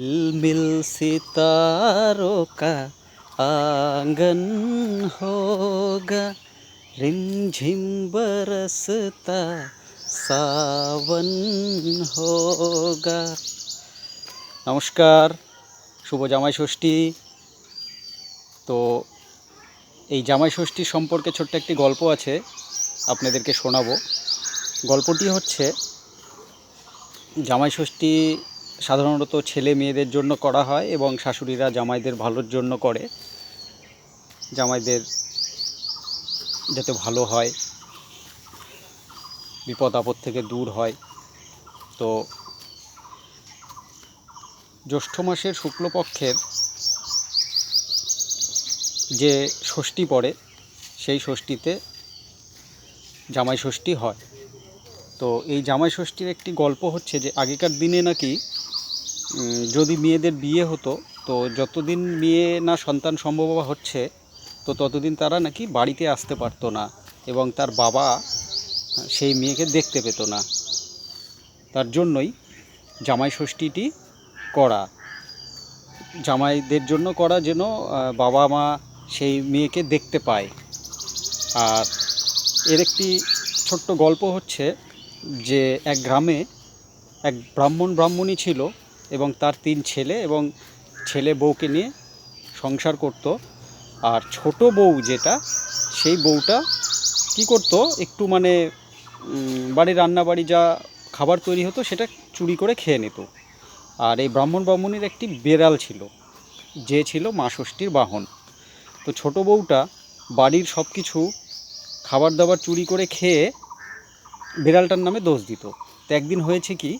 मिल सितारों का आंगन होगा रिमझिम बरसता सावन होगा নমস্কার শুভ জামাই ষষ্ঠী তো এই জামাই ষষ্ঠী সম্পর্কে ছোট্ট একটি গল্প আছে আপনাদেরকে শোনাবো গল্পটি হচ্ছে জামাই ষষ্ঠী সাধারণত ছেলে মেয়েদের জন্য করা হয় এবং শাশুড়িরা জামাইদের ভালোর জন্য করে। জামাইদের যাতে ভালো হয়, বিপদ আপদ থেকে দূর হয়। তো জ্যৈষ্ঠ মাসের শুক্লপক্ষের যে ষষ্ঠী পড়ে, সেই ষষ্ঠীতে জামাই ষষ্ঠী হয়। তো এই জামাই ষষ্ঠীর একটি গল্প হচ্ছে যে, আগেকার দিনে নাকি যদি মেয়েদের বিয়ে হতো, তো যতদিন মেয়ে না সন্তান সম্ভব হচ্ছে, তো ততদিন তারা নাকি বাড়িতে আসতে পারতো না এবং তার বাবা সেই মেয়েকে দেখতে পেতো না। তার জন্যই জামাই ষষ্ঠীটি করা। জামাইদের জন্য করা যেন বাবা মা সেই মেয়েকে দেখতে পায়। আর এর একটি ছোট্ট গল্প হচ্ছে যে, এক গ্রামে এক ব্রাহ্মণ ব্রাহ্মণী ছিল এবং তার তিন ছেলে এবং ছেলে বউকে নিয়ে সংসার করত। আর ছোট বউ যেটা, সেই বউটা কি করত, একটু মানে বাড়ির রান্নাবাড়ি যা খাবার তৈরি হতো, সেটা চুরি করে খেয়ে নিত। আর এই ব্রাহ্মণ ব্রাহ্মণীর একটি বেড়াল ছিল, যে ছিল মা ষষ্ঠীর বাহন। তো ছোট বউটা বাড়ির সব কিছু খাবার দাবার চুরি করে খেয়ে বিড়ালটার নামে দোষ দিত। তো একদিন হয়েছে কি,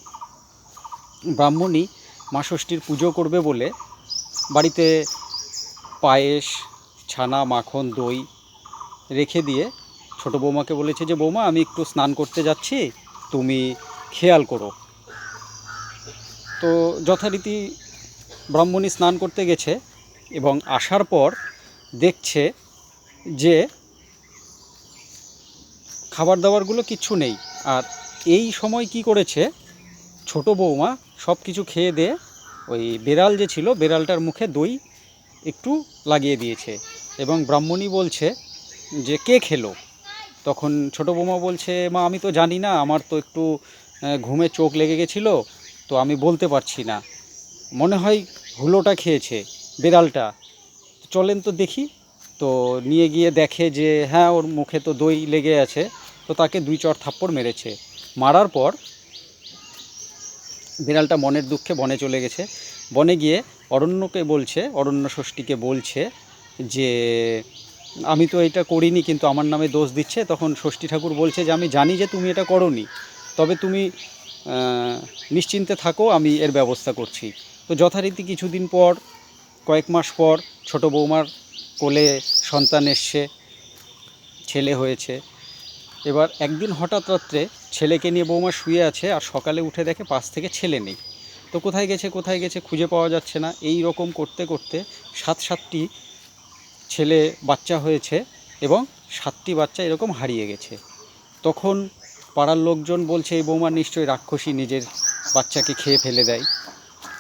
ব্রাহ্মণী মা ষষ্ঠীর পুজো করবে বলে বাড়িতে পায়েস, ছানা, মাখন, দই রেখে দিয়ে ছোট বৌমাকে বলেছে যে, বৌমা, আমি একটু স্নান করতে যাচ্ছি, তুমি খেয়াল করো। তো যথারীতি ব্রাহ্মণী স্নান করতে গেছে এবং আসার পর দেখছে যে খাবার দাবারগুলো কিচ্ছু নেই। আর এই সময় কি করেছে ছোট বৌমা সব কিছু খেয়ে দিয়ে ওই বেড়াল যে ছিল, বেড়ালটার মুখে দই একটু লাগিয়ে দিয়েছে। এবং ব্রাহ্মণী বলছে যে, কে খেলো? তখন ছোট বৌমা বলছে, মা, আমি তো জানি না, আমার তো একটু ঘুমে চোখ লেগে গেছিল, তো আমি বলতে পারছি না। মনে হয় হুলোটা খেয়েছে, বেড়ালটা। চলেন তো দেখি। তো নিয়ে গিয়ে দেখে যে হ্যাঁ ওর মুখে তো দই লেগে আছে। তো তাকে দুই চর থাপ্পড় মেরেছে। মারার পর বিড়ালটা মনের দুঃখে বনে চলে গেছে। বনে গিয়ে অরণ্যকে বলছে, অরণ্য ষষ্ঠীকে বলছে যে, আমি তো এটা করিনি, কিন্তু আমার নামে দোষ দিচ্ছে। তখন ষষ্ঠী ঠাকুর বলছে যে, আমি জানি যে তুমি এটা করনি, তবে তুমি নিশ্চিন্তে থাকো, আমি এর ব্যবস্থা করছি। তো যথারীতি কিছুদিন পর, কয়েক মাস পর, ছোট বৌমার কোলে সন্তান এসছে, ছেলে হয়েছে। এবার একদিন হঠাৎ রাত্রে ছেলেকে নিয়ে বৌমা শুয়ে আছে আর সকালে উঠে দেখে পাশ থেকে ছেলে নেই। তো কোথায় গেছে কোথায় গেছে খুঁজে পাওয়া যাচ্ছে না। এই রকম করতে করতে সাত সাতটি ছেলে বাচ্চা হয়েছে এবং সাতটি বাচ্চা এরকম হারিয়ে গেছে। তখন পাড়ার লোকজন বলছে, এই বৌমা নিশ্চয়ই রাক্ষসী নিজের বাচ্চাকে খেয়ে ফেলে দেয়।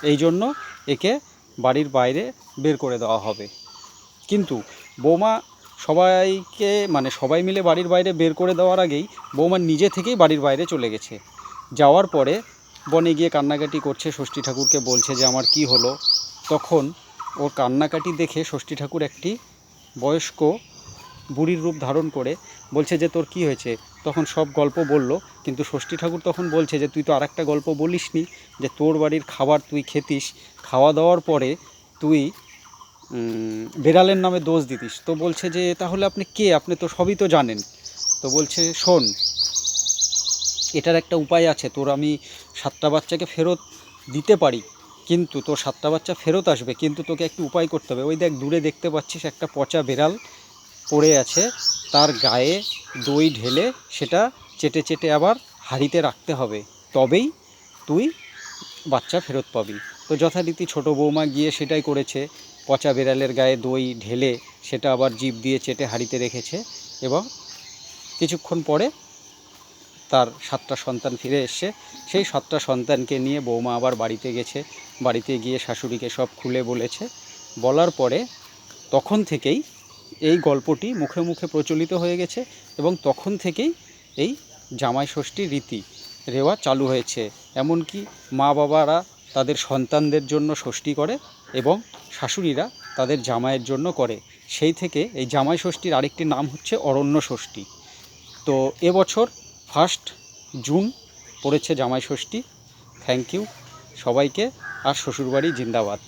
এই জন্য একে বাড়ির বাইরে বের করে দেওয়া হবে। কিন্তু বৌমা সবাইকে মানে সবাই মিলে বাড়ির বাইরে বের করে দেওয়ার আগেই বৌমা নিজে থেকেই বাড়ির বাইরে চলে গেছে। যাওয়ার পরে বনে গিয়ে কান্নাকাটি করছে, ষষ্ঠী ঠাকুরকে বলছে যে, আমার কি হলো? তখন ওর কান্নাকাটি দেখে ষষ্ঠী ঠাকুর একটি বয়স্ক বুড়ির রূপ ধারণ করে বলছে যে, তোর কি হয়েছে? তখন সব গল্প বলল, কিন্তু ষষ্ঠী ঠাকুর তখন বলছে যে, তুই তো আরেকটা গল্প বলিসনি যে, তোর বাড়ির খাবার তুই খেতিস। খাওয়া দাওয়ার পরে তুই বেড়ালের নামে দোষ দিতিস। তো বলছে যে, তাহলে আপনি কে? আপনি তো সবই তো জানেন। তো বলছে, শোন, এটার একটা উপায় আছে। তোর আমি সাতটা বাচ্চাকে ফেরত দিতে পারি, কিন্তু তোর সাতটা বাচ্চা ফেরত আসবে, কিন্তু তোকে একটু উপায় করতে হবে। ওই দেখ, দূরে দেখতে পাচ্ছিস একটা পচা বেড়াল পড়ে আছে। তার গায়ে দই ঢেলে সেটা চেটে চেটে আবার হাঁড়িতে রাখতে হবে। তবেই তুই বাচ্চা ফেরত পাবি। তো যথারীতি ছোট বৌমা গিয়ে সেটাই করেছে। পচা বেড়ালের গায়ে দই ঢেলে সেটা আবার জিভ দিয়ে চেটে হাঁড়িতে রেখেছে এবং কিছুক্ষণ পরে তার সাতটা সন্তান ফিরে এসছে। সেই সাতটা সন্তানকে নিয়ে বৌমা আবার বাড়িতে গেছে। বাড়িতে গিয়ে শাশুড়িকে সব খুলে বলেছে। বলার পরে তখন থেকেই এই গল্পটি মুখে মুখে প্রচলিত হয়ে গেছে এবং তখন থেকেই এই জামাই ষষ্ঠীর রীতি রেওয়া চালু হয়েছে। এমনকি মা বাবারা তাদের সন্তানদের জন্য ষষ্ঠী করে। এবং শাশুড়িরা তাদের জামাইয়ের জন্য করে। সেই থেকে এই জামাই ষষ্ঠীর আরেকটি নাম হচ্ছে অরণ্য ষষ্ঠী। তো এবছর ফার্স্ট জুন পড়েছে জামাই ষষ্ঠী। থ্যাংক ইউ সবাইকে। আর শ্বশুরবাড়ি জিন্দাবাদ।